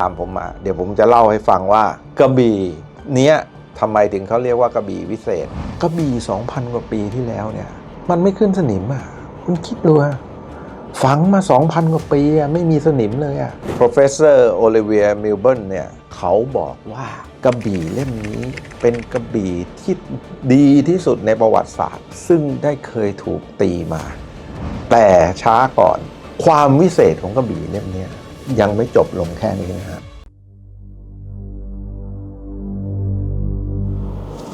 ตามผมมา เดี๋ยวผมจะเล่าให้ฟังว่ากระบี่เนี้ยทำไมถึงเขาเรียกว่ากระบี่วิเศษกระบี่2,000 กว่าปีที่แล้วเนี่ย มันไม่ขึ้นสนิมอะคุณคิดดูอะฝังมา 2,000 กว่าปีอะไม่มีสนิมเลยอะ professor Olivier Milburn เนี่ยเขาบอกว่ากระบี่เล่มนี้เป็นกระบี่ที่ดีที่สุดในประวัติศาสตร์ ซึ่งได้เคยถูกตีมา แต่ช้าก่อนความวิเศษของกระบี่เล่มนี้ ยังไม่จบลงแค่นี้นะครับ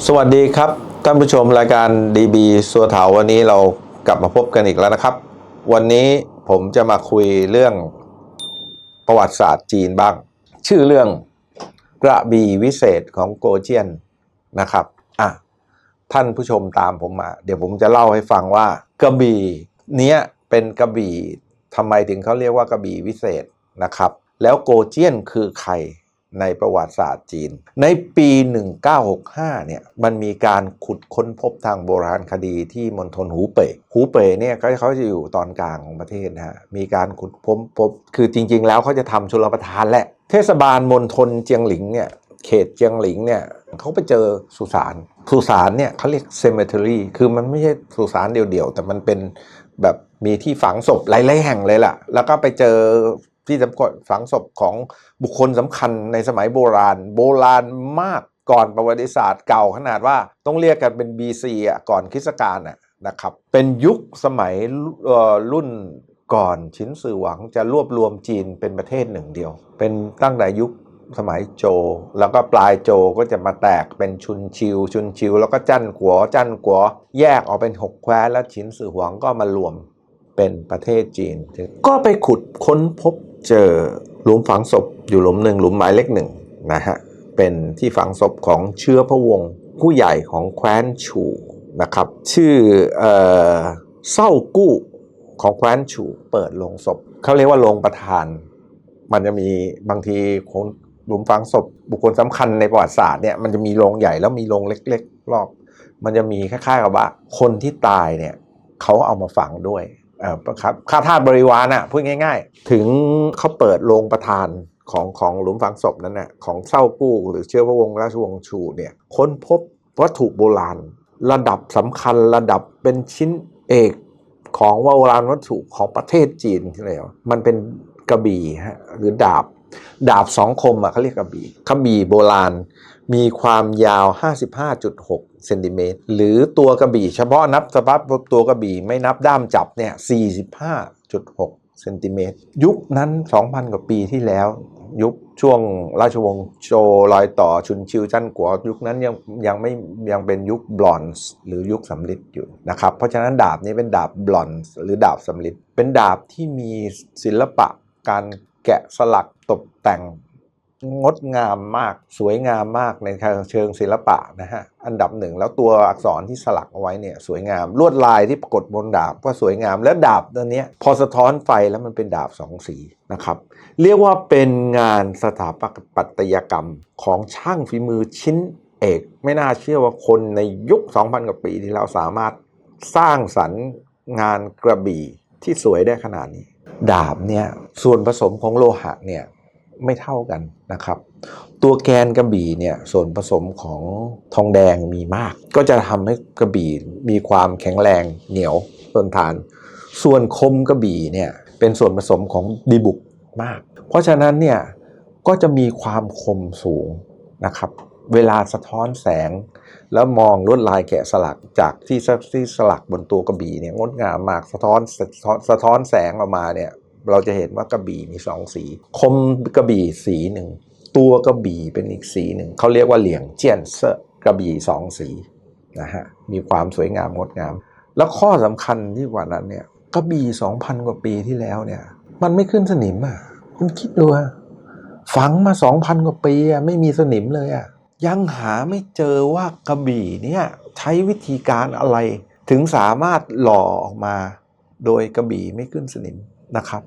สวัสดีครับ ท่านผู้ชมรายการ DB สัวเถาวันนี้เรากลับมาพบกันอีกแล้วนะครับ วันนี้ผมจะมาคุยเรื่องประวัติศาสตร์จีนบ้าง ชื่อเรื่องกระบี่วิเศษของโกเจียนนะครับอะท่านผู้ชมตามผมมา เดี๋ยวผมจะเล่าให้ฟังว่ากระบี่เนี้ยเป็นกระบี่ทำไมถึงเขาเรียกว่ากระบี่วิเศษ นะครับ แล้วโกเจียนคือใครในประวัติศาสตร์จีน ในปี 1965 เนี่ย มันมีการขุดค้นพบทางโบราณคดีที่มณฑลหูเป่ยหูเป่ยเนี่ยเขาเขาจะอยู่ตอนกลางของประเทศนะฮะ มีการขุดพบพบ คือจริง ๆ แล้วเขาจะทำชลประทานแหละ เทศบาลมณฑลเจียงหลิงเนี่ย เขตเจียงหลิงเนี่ยเขาไปเจอสุสาน สุสานเนี่ยเขาเรียก cemetery คือมันไม่ใช่สุสานเดี่ยวๆ แต่มันเป็นแบบมีที่ฝังศพหลายๆแห่งเลยล่ะ แล้วก็ไปเจอ ที่สำคัญฝังศพของบุคคลสำคัญในสมัยโบราณ โบราณมากก่อนประวัติศาสตร์เก่าขนาดว่าต้องเรียกกันเป็น BC อะก่อนคริสตกาลอะนะครับ เป็นยุคสมัยรุ่นก่อนชินสื่อหวังจะรวบรวมจีนเป็นประเทศหนึ่งเดียว เป็นตั้งแต่ยุคสมัยโจ แล้วก็ปลายโจก็จะมาแตกเป็นชุนชิว ชุนชิว แล้วก็จั่นกัวจั่นกัว แยกออกเป็นหกแคว้นแล้วฉินสื่อหวังก็มารวมเป็นประเทศจีน ก็ไปขุดค้นพบ เจอหลุมฝังศพอยู่หลุมหนึ่งหลุมหมายเลขหนึ่งนะฮะเป็นที่ฝังศพของเชื้อพระวงศ์ผู้ใหญ่ของแคว้นชูนะครับ ชื่อเอ่อเศร้ากู้ของแคว้นชูเปิดโลงศพเขาเรียกว่าโรงประธาน มันจะมีบางทีคนหลุมฝังศพบุคคลสำคัญในประวัติศาสตร์เนี่ยมันจะมีโรงใหญ่แล้วมีโรงเล็ก ๆ รอบ มันจะมีคล้ายๆกับว่า คนที่ตายเนี่ยเขาเอามาฝังด้วย ครับข้าทาสบริวารน่ะพูดง่าย ๆ ถึงเขาเปิดโรงประธานของของหลุมฝังศพนั้นน่ะของเศร้ากู้หรือเชื้อพระวงศ์ราชวงศ์ชูเนี่ยค้นพบวัตถุโบราณ ระดับสำคัญระดับเป็นชิ้นเอกของโบราณวัตถุของประเทศจีนที่เรียมันเป็นกระบี่ฮะหรือดาบ ดาบสองคมอะเขาเรียกกระบี่กระบี่โบราณ มีความยาว 55.6 เซนติเมตร หรือตัวกระบี่เฉพาะนับสภาพตัวกระบี่ไม่นับด้ามจับเนี่ย 45.6 เซนติเมตร ยุคนั้น 2,000 กว่าปีที่แล้ว ยุคช่วงราชวงศ์โจวรอยต่อชุนชิวจั่นกัวยุคนั้นยังยังไม่ยังเป็นยุคบลอนซ์หรือยุคสำริดอยู่นะครับ เพราะฉะนั้นดาบนี้เป็นดาบบลอนซ์หรือดาบสำริดเป็นดาบที่มีศิลปะการแกะสลักตกแต่ง งดงามมากสวยงามมากในทางเชิงศิลปะนะฮะอันดับหนึ่งแล้วตัวอักษรที่สลักเอาไว้เนี่ยสวยงาม ลวดลายที่ปรากฏบนดาบก็สวยงาม และดาบตัวนี้พอสะท้อนไฟแล้วมันเป็นดาบสองสีนะครับ เรียกว่าเป็นงานสถาปัตยกรรมของช่างฝีมือชิ้นเอกไม่น่าเชื่อว่าคนในยุค 2,000 กว่าปีที่เราสามารถสร้างสรรค์งานกระบี่ที่สวยได้ขนาดนี้ ดาบเนี่ยส่วนผสมของโลหะเนี่ย ไม่เท่ากันนะครับ ตัวแกนกระบี่เนี่ยส่วนผสมของทองแดงมีมาก ก็จะทำให้กระบี่มีความแข็งแรงเหนียวทนทาน ส่วนคมกระบี่เนี่ยเป็นส่วนผสมของดีบุกมาก เพราะฉะนั้นเนี่ยก็จะมีความคมสูงนะครับ เวลาสะท้อนแสง แล้วมองลวดลายแกะสลักจากที่สที่สลักบนตัวกระบี่เนี่ยงดงามมากสะท้อนสะท้อนสะท้อนแสงออกมาเนี่ย เราจะเห็นว่ากระบี่มีสองสี คมกระบี่สีหนึ่ง ตัวกระบี่เป็นอีกสีหนึ่ง เขาเรียกว่าเหลียงเจียนเซอกระบี่สองสีนะฮะ มีความสวยงามงดงาม แล้วข้อสำคัญที่กว่านั้นเนี่ย กระบี่2,000กว่าปีที่แล้วเนี่ย มันไม่ขึ้นสนิมอะ คุณคิดดูอะฝังมา2,000กว่าปีอะไม่มีสนิมเลยอะ ยังหาไม่เจอว่ากระบี่เนี่ยใช้วิธีการอะไรถึงสามารถหล่อออกมา โดยกระบี่ไม่ขึ้นสนิมนะครับ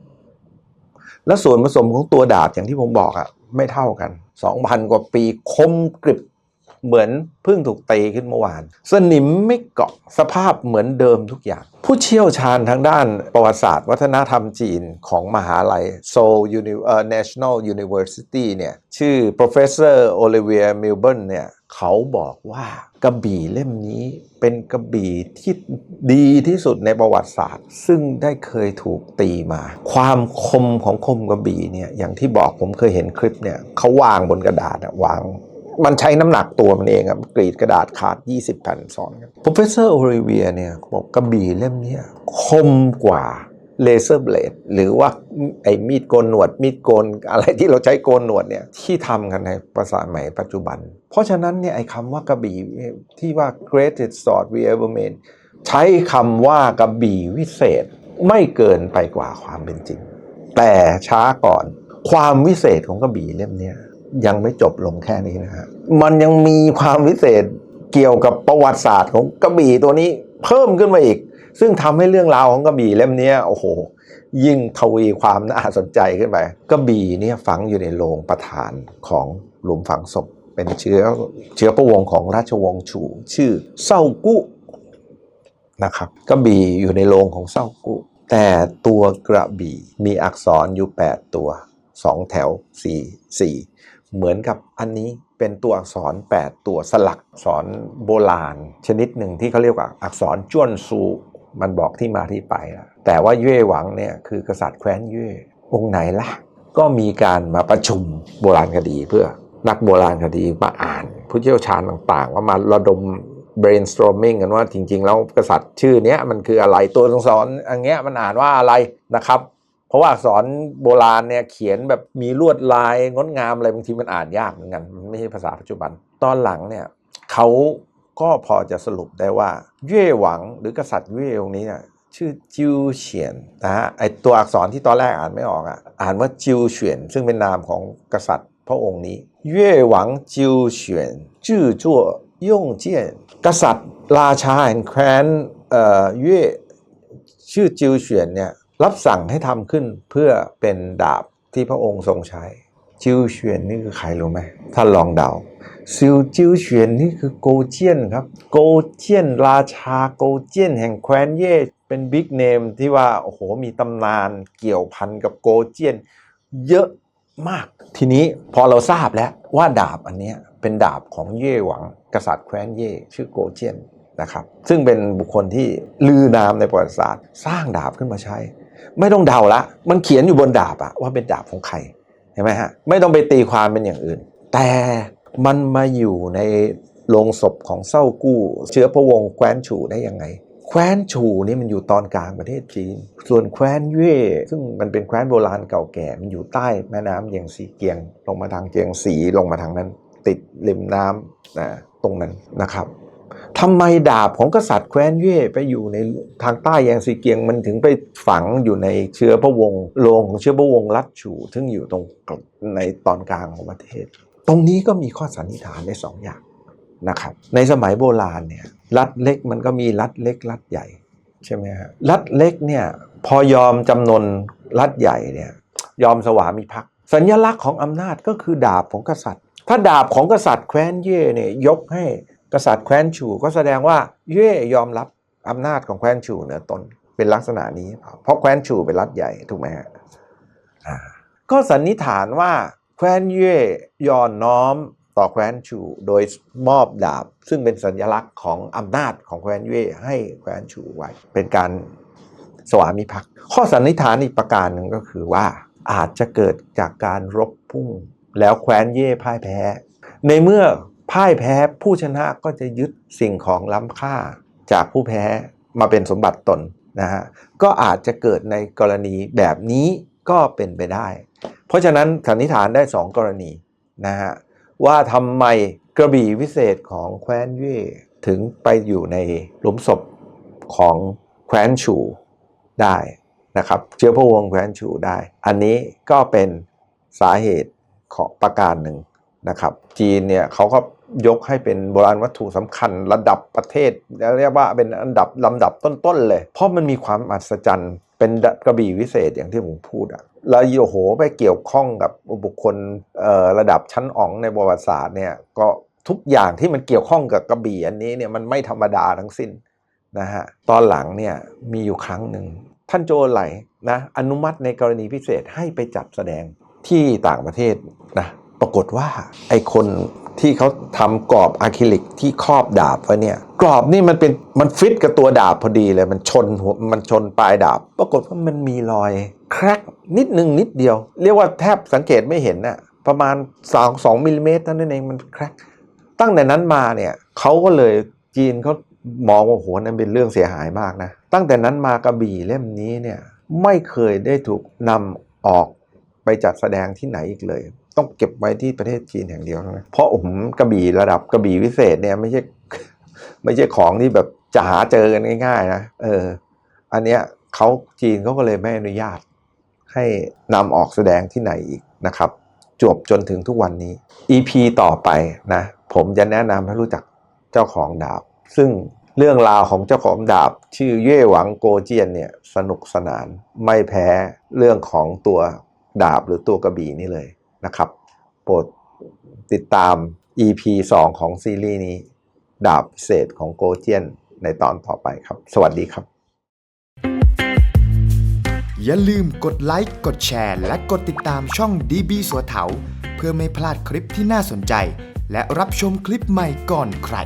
และส่วนผสมของตัวดาบอย่างที่ผมบอกอะไม่เท่ากัน2,000 กว่าปีคมกริบเหมือนเพิ่งถูกตีขึ้นเมื่อวาน สนิมไม่เกาะสภาพเหมือนเดิมทุกอย่าง ผู้เชี่ยวชาญทางด้านประวัติศาสตร์ วัฒนธรรมจีนของมหาลัย Seoul Uni- เอ่อ National University เนี่ยชื่อ professor Olivier Milburn เนี่ย เขาบอกว่ากระบี่เล่มนี้เป็นกระบี่ที่ดีที่สุดในประวัติศาสตร์ ซึ่งได้เคยถูกตีมา ความคมของคมกระบี่เนี่ยอย่างที่บอกผมเคยเห็นคลิปเนี่ยเขาวางบนกระดาษวางมันใช้น้ำหนักตัวมันเองอะกรีดกระดาษขาด 20 แผ่นซ้อนกัน Professor Olivier เนี่ยบอกกระบี่เล่มนี้คมกว่าเลเซอร์เบลดหรือว่าไอ้มีดโกนหนวด มีดโกนอะไรที่เราใช้โกนหนวดเนี่ยที่ทำกันในภาษาใหม่ปัจจุบัน เพราะฉะนั้นเนี่ยไอ้คำว่ากระบี่ที่ว่า greatest sword we ever made ใช้คำว่ากระบี่วิเศษไม่เกินไปกว่าความเป็นจริง แต่ช้าก่อน ความวิเศษของกระบี่เล่มนี้ยังไม่จบลงแค่นี้นะฮะมันยังมีความวิเศษเกี่ยวกับประวัติศาสตร์ของกระบี่ตัวนี้เพิ่มขึ้นมาอีก ซึ่งทำให้เรื่องราวของกระบี่เล่มนี้โอ้โห ยิ่งทวีความน่าสนใจขึ้นไปกระบี่เนี่ยฝังอยู่ในโลงประธานของหลุมฝังศพ เป็นเชื้อเชื้อพระวงศ์ของราชวงศ์ฉูชื่อเศร้ากู้นะครับกระบี่อยู่ในโลงของเศร้ากู้แต่ตัวกระบี่มีอักษรอยู่ 8 ตัว 2 แถว 4 4 เหมือนกับอันนี้เป็นตัวอักษร 8 ตัวสลักอักษรโบราณ ชนิดหนึ่งที่เขาเรียกว่าอักษรจ้วนซูมันบอกที่มาที่ไปแล้วแต่ว่าเย่หวังเนี่ยคือกษัตริย์แคว้นเย่องค์ไหนล่ะ ก็มีการมาประชุมโบราณคดีเพื่อ นักโบราณคดีมาอ่าน ผู้เชี่ยวชาญต่างๆ ว่ามาระดม brainstorming กันว่าจริง ๆ แล้วกษัตริย์ชื่อเนี้ยมันคืออะไรตัวอักษรอันเงี้ยมันอ่านว่าอะไรนะครับ เพราะว่าอักษรโบราณเนี่ยเขียนแบบมีลวดลายงดงามอะไรบางทีมันอ่านยากเหมือนกันมันไม่ใช่ภาษาปัจจุบัน ตอนหลังเนี่ยเขาก็พอจะสรุปได้ว่า เย่หวังหรือกษัตริย์เย่องนี้เนี่ยชื่อจิวเฉียนนะฮะไอตัวอักษรที่ตอนแรกอ่านไม่ออกอะอ่านว่าจิวเฉียนซึ่งเป็นนามของกษัตริย์พระองค์นี้ เย่หวังจิวเฉียนจื่อจั่วย่งเจี้ยนกษัตริย์ราชาแห่งแคว้นเอ่อเย่ชื่อจิวเฉียนเนี่ยรับสั่งให้ทำขึ้นเพื่อเป็นดาบที่พระองค์ทรงใช้ จิวเฉียนนี่คือใครรู้ไหมท่านลองเดาซิวจิวเฉียนนี่คือโกเจียนครับ โกเจียนราชาโกเจียนแห่งแคว้นเย่เป็นบิ๊กเนมที่ว่าโอ้โหมีตำนานเกี่ยวพันกับโกเจียน เยอะ มาก ทีนี้พอเราทราบแล้วว่าดาบอันนี้เป็นดาบของเย่หวังกษัตริย์แคว้นเย่ชื่อโกเจียนนะครับ ซึ่งเป็นบุคคลที่ลือนามในประวัติศาสตร์ สร้างดาบขึ้นมาใช้ ไม่ต้องเดาละ มันเขียนอยู่บนดาบอะว่าเป็นดาบของใครเห็นไหมฮะไม่ต้องไปตีความเป็นอย่างอื่น แต่มันมาอยู่ในโลงศพของเศร้ากู้ เชื้อพระวงศ์แคว้นฉูได้ยังไง แคว้นฉูนี่มันอยู่ตอนกลางประเทศจีน ส่วนแคว้นเย่ซึ่งมันเป็นแคว้นโบราณเก่าแก่ มันอยู่ใต้แม่น้ำเยียงซีเกียง ลงมาทางเจียงสีลงมาทางนั้น ติดริมน้ำนะตรงนั้นนะครับทำไมดาบของกษัตริย์แคว้นเย่ไปอยู่ในทางใต้แยงซีเกียงมันถึงไปฝังอยู่ในเชื้อพระวงศ์โลงของเชื้อพระวงศ์ลัดฉูซึ่งอยู่ตรงในตอนกลางของประเทศ ตรงนี้ก็มีข้อสันนิษฐานได้สองอย่างนะครับ ในสมัยโบราณเนี่ย รัฐเล็กมันก็มีรัฐเล็กรัฐใหญ่ใช่ไหมฮะรัฐเล็กเนี่ยพอยอมจำนนรัฐใหญ่เนี่ยยอมสวามิภักดิ์สัญลักษณ์ของอำนาจก็คือดาบของกษัตริย์ ถ้าดาบของกษัตริย์แคว้นเย่เนี่ยยกให้กษัตริย์แคว้นฉูก็แสดงว่าเย่ยอมรับอำนาจของแคว้นฉูเหนือตนเป็นลักษณะนี้ เพราะแคว้นฉูเป็นรัฐใหญ่ถูกไหมฮะก็สันนิษฐานว่าแคว้นเย่ยอนน้อม ต่อแคว้นฉูโดยมอบดาบ ซึ่งเป็นสัญลักษณ์ของอำนาจของแคว้นเย่ให้แคว้นฉูไว้ เป็นการสวามิภักดิ์ข้อสันนิษฐานอีกประการหนึ่งก็คือว่าอาจจะเกิดจากการรบพุ่ง แล้วแคว้นเย่พ่ายแพ้ ในเมื่อพ่ายแพ้ผู้ชนะก็จะยึดสิ่งของล้ำค่าจากผู้แพ้มาเป็นสมบัติตนนะฮะก็อาจจะเกิดในกรณีแบบนี้ก็เป็นไปได้ เพราะฉะนั้นสันนิษฐานได้ 2 กรณีนะฮะ ว่าทำไมกระบี่วิเศษของแคว้นเย่ถึงไปอยู่ในหลุมศพของแคว้นฉูได้นะครับ เชื้อพระวงแคว้นฉูได้ อันนี้ก็เป็นสาเหตุของประการหนึ่งนะครับ จีนเนี่ยเขาก็ยกให้เป็นโบราณวัตถุสำคัญระดับประเทศเรียกว่าเป็นอันดับลำดับต้นๆเลย เพราะมันมีความอัศจรรย์เป็นกระบี่วิเศษอย่างที่ผมพูดอะ แล้วโอ้โหไปเกี่ยวข้องกับบุคคลระดับชั้นอ๋องในประวัติศาสตร์เนี่ยก็ทุกอย่างที่มันเกี่ยวข้องกับกระบี่อันนี้เนี่ยมันไม่ธรรมดาทั้งสิ้นนะฮะตอนหลังเนี่ยมีอยู่ครั้งหนึ่งท่านโจไหลนะอนุมัติในกรณีพิเศษให้ไปจัดแสดงที่ต่างประเทศนะ ปรากฏว่าไอคนที่เขาทำกรอบอะคริลิกที่ครอบดาบไว้เนี่ยกรอบนี่มันเป็นมันฟิตกับตัวดาบพอดีเลยมันชนหัวมันชนปลายดาบ ปรากฏว่ามันมีรอยแครกนิดหนึ่งนิดเดียว เรียกว่าแทบสังเกตไม่เห็นน่ะประมาณ2 2มิลลิเมตรเท่านั้นเองมันแครกตั้งแต่นั้นมาเนี่ยเขาก็เลยจีนเขามองว่าโหนั่นเป็นเรื่องเสียหายมากนะ ตั้งแต่นั้นมากระบี่เล่มนี้เนี่ยไม่เคยได้ถูกนำออกไปจัดแสดงที่ไหนอีกเลย ต้องเก็บไว้ที่ประเทศจีนแห่งเดียวเท่านั้นเพราะผมกระบี่ระดับกระบี่วิเศษเนี่ยไม่ใช่ไม่ใช่ของที่แบบจะหาเจอกันง่าย ๆ นะเออ อันเนี้ยเขาจีนเขาก็เลยไม่อนุญาต ให้นำออกแสดงที่ไหนอีกนะครับ จวบจนถึงทุกวันนี้ EP ต่อไปนะ ผมจะแนะนำให้รู้จักเจ้าของดาบ ซึ่งเรื่องราวของเจ้าของดาบ ชื่อเย่หวังโกเจียนเนี่ยสนุกสนานไม่แพ้เรื่องของตัวดาบหรือตัวกระบี่นี่เลย นะครับ โปรดติดตาม EP 2 ของซีรีส์นี้ ดาบพิเศษของโกเจียนในตอนต่อไปครับ สวัสดีครับ อย่าลืมกดไลค์กดแชร์และกดติดตามช่อง DB สัวเถา เพื่อไม่พลาดคลิปที่น่าสนใจ และรับชมคลิปใหม่ก่อนใคร